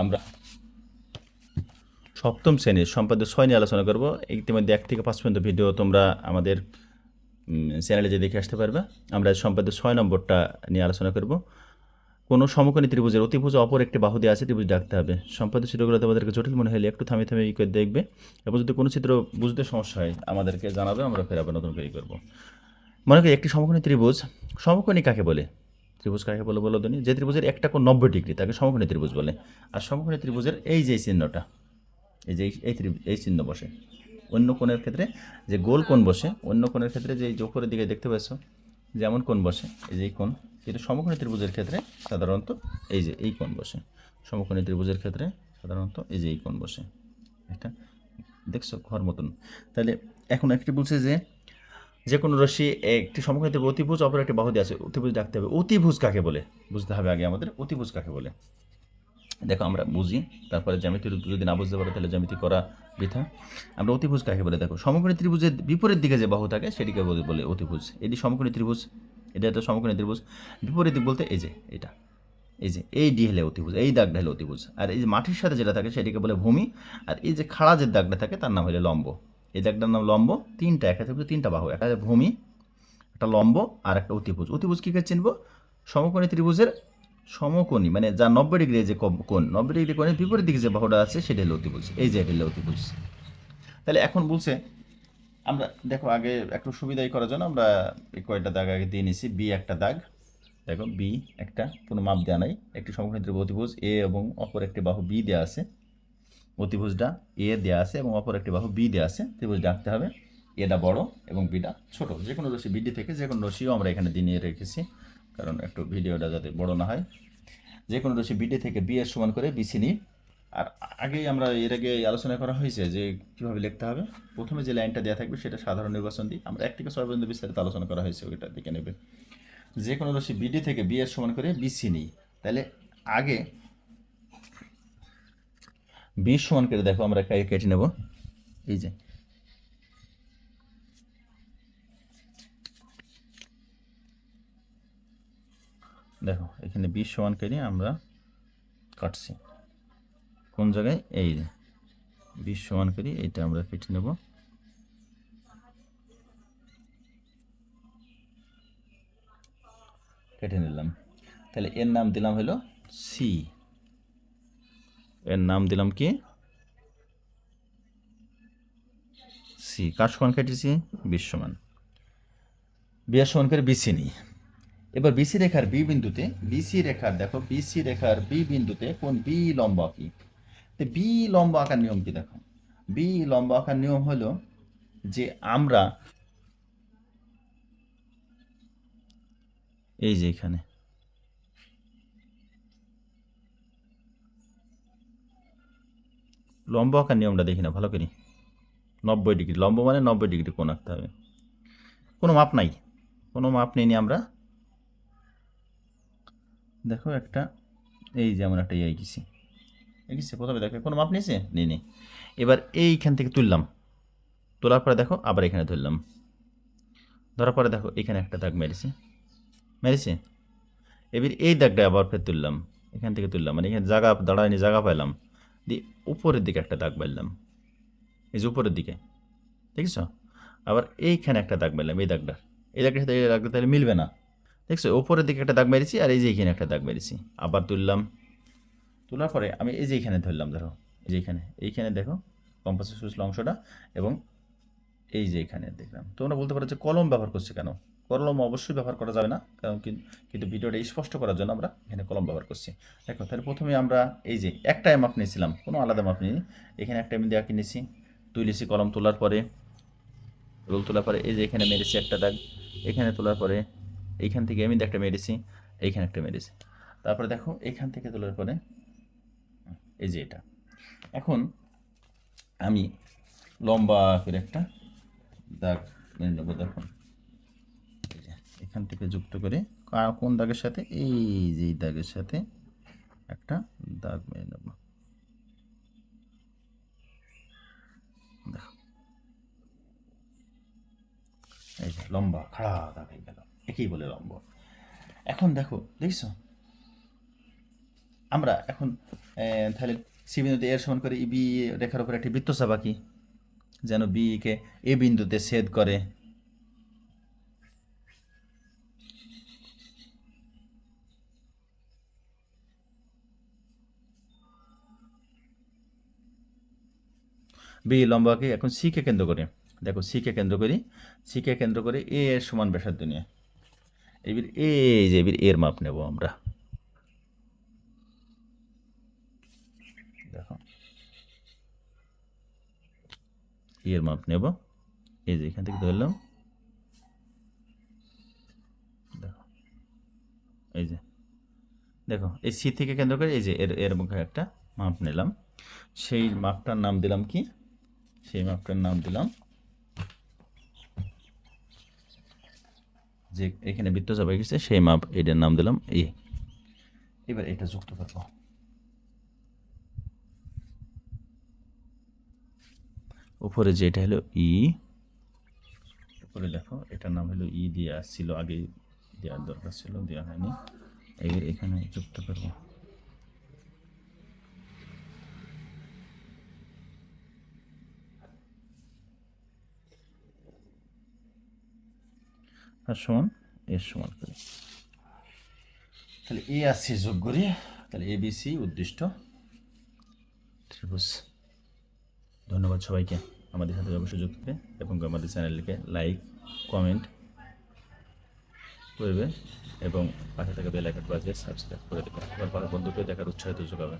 আমরা সপ্তম শ্রেণির সম্পাদ্য ছয় নিয়ে আলোচনা করব। ইতিমধ্যে এক থেকে পাঁচ পর্যন্ত ভিডিও তোমরা আমাদের চ্যানেলে যে দেখে আসতে পারবে। আমরা সম্পাদ্য ছয় নম্বরটা নিয়ে আলোচনা করব। কোনো সমকোণী ত্রিভুজের অতিভুজ অপর একটি বাহু দিয়ে আছে, ত্রিভুজ ডাকতে হবে। সম্পাদ্য চিত্রগুলো তোমাদেরকে জটিল মনে হলে একটু থামে থামে করে দেখবে। এবং যদি কোনো চিত্র বুঝতে সমস্যা হয়, আমাদেরকে জানাবে, আমরা ফের আবার নতুন করে করব। মনে করি একটি সমকোণী ত্রিভুজ, সমকোণী কাকে বলে? ত্রিভুজ কাকে বলে বলো দিনি যে ত্রিভুজের একটা কোণ নব্বই ডিগ্রি, তাকে সমকোণী ত্রিভুজ বলে। আর সমকোণী ত্রিভুজের এই যে চিহ্নটা, এই যে এই- ত্রিভুজ এই চিহ্ন বসে, অন্য কোণের ক্ষেত্রে যে গোল কোণ বসে, অন্য কোণের ক্ষেত্রে যে উপরের দিকে দেখতে পাচ্ছ, যেমন কোণ বসে, এই যে এই কোণ, কিন্তু সমকোণী ত্রিভুজের ক্ষেত্রে সাধারণত এই যে এই কোণ বসে। সমকোণী ত্রিভুজের ক্ষেত্রে সাধারণত এই যে এই কোণ বসে। এটা দেখছ ঘর মতন। তাহলে এখন একটি বলছে যে যে কোনো রশ্মি একটি সমকোণী ত্রিভুজ অতিভুজ অপর একটি বাহু দিয়ে আছে। অতিভুজ ডাকতে হবে। অতিভুজ কাকে বলে? বুঝতে হবে আগে আমাদের। অতিভুজ কাকে বলে? দেখো, আমরা বুঝি। তারপরে জ্যামিতি, যদি না বুঝতে পারো, তাহলে জ্যামিতি করা বৃথা। আমরা অতিভুজ কাকে বলে? দেখো, সমকোণী ত্রিভুজের বিপরীত দিকে যে বাহু থাকে, সেটিকে বলে অতিভুজ। এটি সমকোণী ত্রিভুজ। এটা একটা সমকোণী ত্রিভুজ। বিপরীত দিক বলতে এই যে, এটা। এই যে, এই ডি হলে অতিভুজ, এই দাগটা হলে অতিভুজ। আর এই যে মাটির সাথে যেটা থাকে, সেটিকে বলে ভূমি। আর এই যে খাড়া যে দাগটা থাকে, তার নাম হলে লম্ব। এই দাগটার নাম লম্ব, তিনটা একটা থেকে তিনটা বাহু একটা ভূমি, একটা লম্ব আর একটা অতিভুজ। অতিভুজ কী চিনবো? সমকোণী ত্রিভুজের সমকোণী মানে যা নব্বই ডিগ্রি যে কোণ, নব্বই ডিগ্রি কোণের বিপরীত দিকে যে বাহুটা আছে, সেটা হলো অতিভুজ। এই যে এটা হলো অতিভুজ। তাহলে এখন বলছে, আমরা দেখো আগে একটু সুবিধাই করার জন্য আমরা এই দাগ আগে দিয়ে নিছি, বি একটা দাগ। দেখো, বি একটা, কোনো মাপ দেওয়া নাই। একটি সমকোণী ত্রিভুজ, অতিভুজ, এ এবং অপর একটি বাহু বি দেওয়া আছে। অতিভুজটা এ দেওয়া আছে এবং অপর একটি বাহু বি দেওয়া আছে। ত্রিভুজ ডাকতে হবে। এটা বড় এবং বিটা ছোট। যে কোনো রশি বিডি থেকে যে কোনো রশিও আমরা এখানে দিয়ে নিয়ে রেখেছি। কারণ একটু ভিডিওটা যাতে বড় না হয়। যে কোনো রশি বিডি থেকে বি এর সমান করে বিসি নিই। আর আগেই আমরা এর আগে আলোচনা করা হয়েছে যে কীভাবে লিখতে হবে। প্রথমে যে লাইনটা দেওয়া থাকবে সেটা সাধারণ নির্বাচন দিই। আমরা এক থেকে ছয় পর্যন্ত বিস্তারিত আলোচনা করা হয়েছে, ওইটা দেখে নেবে। যে কোনো রশি বিডি থেকে বি এর সমান করে বিসি নিই। তাহলে আগে বিশ সমান করে দেখো, আমরা কেটে নেব। এই যে। দেখো, এখানে বিশ সমান করে আমরা কাটছি। কোন জায়গায়? এই যে। বিশ সমান করি এইটা আমরা কেটে নেব। কেটে নিলাম। তাহলে এর নাম দিলাম হলো সি। এর নাম দিলাম কি? সি কার সমান কেটেছি? বিশ সমান। বিয়ার সমান করে বিসি নিই। এবার বিসি রেখার বি বিন্দুতে বিসি রেখার, দেখো বিসি রেখার বি বিন্দুতে কোন বি লম্ব আঁকি? তো বি লম্ব আঁকার নিয়ম কি দেখো? বি লম্ব আঁকার নিয়ম হলো যে আমরা এই যে এখানে লম্ব আঁকার নিয়মটা দেখি না, ভালো করি। নব্বই ডিগ্রি, লম্ব মানে নব্বই ডিগ্রি কোণ আঁকতে হবে। কোনো মাপ নাই, কোনো মাপ নেই আমরা। দেখো একটা, এই যেমন একটা ইয়ে এঁকেছি। এঁকেছি, প্রথমে দেখো, কোনো মাপ নিয়েছে? নেই নেই। এবার এইখান থেকে তুললাম। তোলার পরে দেখো, আবার এখানে ধরলাম ধরার পরে দেখো, এখানে একটা দাগ মেরেছে। মেরেছে? এবার এই দাগটা আবার ফের তুললাম। এখান থেকে তুললাম মানে এখানে জায়গা দাঁড়ায়নি, জায়গা পাইলাম। দিয়ে উপরের দিকে একটা দাগ মারলাম এই যে উপরের দিকে, দেখছ? আবার এইখানে একটা দাগ মারলাম এই দাগটা। এই দাগটার সাথে এই দাগটা তাহলে মিলবে না। দেখছ? ওপরের দিকে একটা দাগ মেরেছি আর এই যে এখানে একটা দাগ মেরেছি। আবার তুললাম। তোলার পরে আমি এই যে এখানে ধরলাম, ধরো। এই যে এখানে এইখানে দেখো কম্পাসের সুচল অংশটা এবং এই যে এখানে দেখলাম। তোমরা বলতে পারো যে কলম ব্যবহার করছে কেন? কলম অবশ্যই ব্যবহার করা যাবে না, কারণ কিন্তু ভিডিওটা স্পষ্ট করার জন্য আমরা এখানে কলম ব্যবহার করছি। দেখো, তাহলে প্রথমে আমরা এই যে একটা মাপ নিয়েছিলাম, কোনো আলাদা মাপ নিই এখানে একটা আমি দেওয়া কিনেছি তুলেছি কলম তোলার পরে, রোল তোলার পরে, এই যে এখানে মেরেছি একটা দাগ, এখানে তোলার পরে, এইখান থেকে আমি একটা মেরেছি, এইখানে একটা মেরেছি। তারপরে দেখো, এইখান থেকে তোলার পরে, এই যে এটা। এখন আমি লম্বা করে একটা দাগ নেব দেখুন এখান থেকে যুক্ত করে কোন দাগের সাথে? এই যে দাগের সাথে একটা দাগ মেরে নেব এই যে লম্বা, খাড়া দাগ হয়ে গেল। একেই বলে লম্ব। এখন দেখো, দেখছ? আমরা এখন তাহলে সি বিন্দুতে এর সমান করে বি রেখার উপর একটি বৃত্ত চাপ আঁকি। যেন বি কে এ বিন্দুতে ছেদ করে। বি লম্বাকে এখন সিকে কেন্দ্র করে। দেখো সিকে কেন্দ্র করি সিকে কেন্দ্র করে এ এর সমান ব্যাসার্ধ নিয়ে। এবির এই যে এবির এর মাপ নেব আমরা। দেখো। এর মাপ নেব। এই যে এখান থেকে ধরলাম এই যে। দেখো, এই সি থেকে কেন্দ্র করে এই যে এর এর মুখে একটা মাপ নিলাম। সেই মাপটার নাম দিলাম কি? সেই মাপটার নাম দিলাম। যে এখানে বৃত্ত চাপা গেছে, সেই মাপ এটার নাম দিলাম এ এবার এটা যুক্ত করব। উপরে যেটা হলো ই উপরে দেখো, এটার নাম হলো ই দেওয়া ছিল আগে দেওয়ার দরকার ছিল, দেওয়া হয়নি। এবার এখানে যুক্ত করব। আর সমান এর সমান করি। তাহলে এ যোগ করি, তাহলে এ, বি, সি, উদ্দিষ্ট। ত্রিভুজ। ধন্যবাদ সবাইকে আমাদের সাথে অবশ্যই যুক্ত থাকবে এবং আমাদের চ্যানেলকে লাইক, কমেন্ট করবে এবং পাশে থাকা বেল আইকন বাজিয়ে সাবস্ক্রাইব করে দেবে। আবার বন্ধুকে দেখার উৎসাহিত যোগাবে